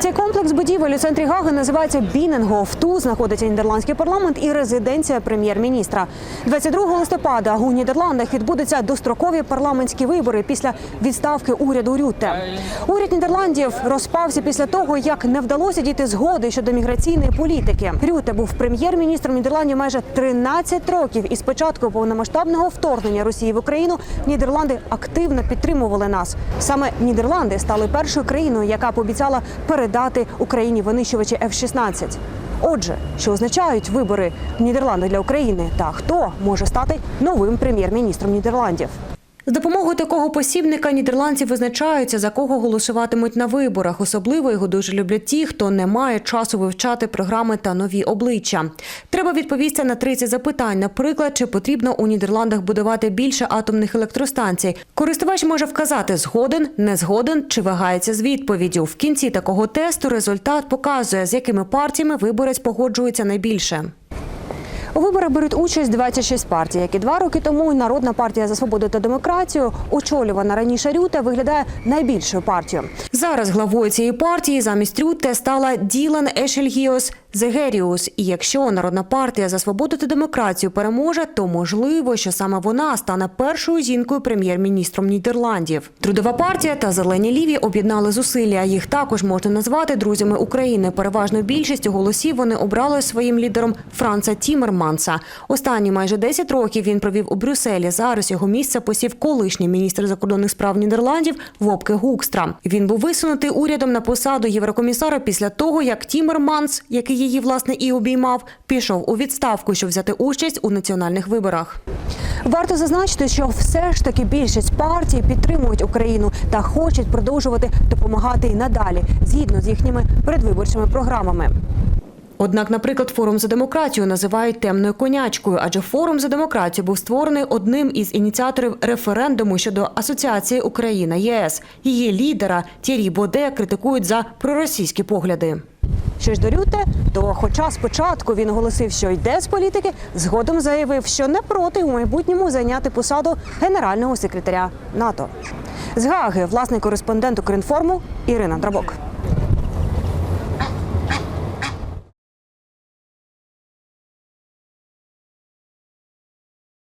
Цей комплекс будівель у центрі Гаги називається Біненгоф. Тут знаходиться нідерландський парламент і резиденція прем'єр-міністра. 22 листопада у Нідерландах відбудуться дострокові парламентські вибори після відставки уряду Рютте. Уряд Нідерландів розпався після того, як не вдалося дійти згоди щодо міграційної політики. Рютте був прем'єр-міністром Нідерландів майже 13 років. І з початку повномасштабного вторгнення Росії в Україну Нідерланди активно підтримували нас. Саме Нідерланди стали першою країною, яка пообіцяла передати Україні винищувачі F-16. Отже, що означають вибори в Нідерландах для України та хто може стати новим прем'єр-міністром Нідерландів? З допомогою такого посібника нідерландці визначаються, за кого голосуватимуть на виборах. Особливо його дуже люблять ті, хто не має часу вивчати програми та нові обличчя. Треба відповісти на 30 запитань. Наприклад, чи потрібно у Нідерландах будувати більше атомних електростанцій. Користувач може вказати згоден, не згоден чи вагається з відповіддю. В кінці такого тесту результат показує, з якими партіями виборець погоджується найбільше. У виборах беруть участь 26 партій, як і два роки тому Народна партія за свободу та демократію, очолювана раніше Рюте, виглядає найбільшою партією. Зараз главою цієї партії замість Рюте стала Ділан Ешельгіос Зегеріус. І якщо Народна партія за свободу та демократію переможе, то можливо, що саме вона стане першою жінкою прем'єр-міністром Нідерландів. Трудова партія та зелені ліві об'єднали зусилля. Їх також можна назвати друзями України. Переважною більшістю голосів вони обрали своїм лідером Франца Тімерманса. Останні майже 10 років він провів у Брюсселі. Зараз його місце посів колишній міністр закордонних справ Нідерландів Вопке Гукстра. Він був висунутий урядом на посаду єврокомісара після того, як Тімерманс, який її власне і обіймав, пішов у відставку, щоб взяти участь у національних виборах. Варто зазначити, що все ж таки більшість партій підтримують Україну та хочуть продовжувати допомагати і надалі, згідно з їхніми передвиборчими програмами. Однак, наприклад, форум за демократію називають темною конячкою, адже форум за демократію був створений одним із ініціаторів референдуму щодо асоціації Україна ЄС. Її лідера Тєрі Боде критикують за проросійські погляди. Що ж до Рюте, то, хоча спочатку він оголосив, що йде з політики, згодом заявив, що не проти у майбутньому зайняти посаду генерального секретаря НАТО. З Гаги власний кореспондент Укрінформу Ірина Драбок.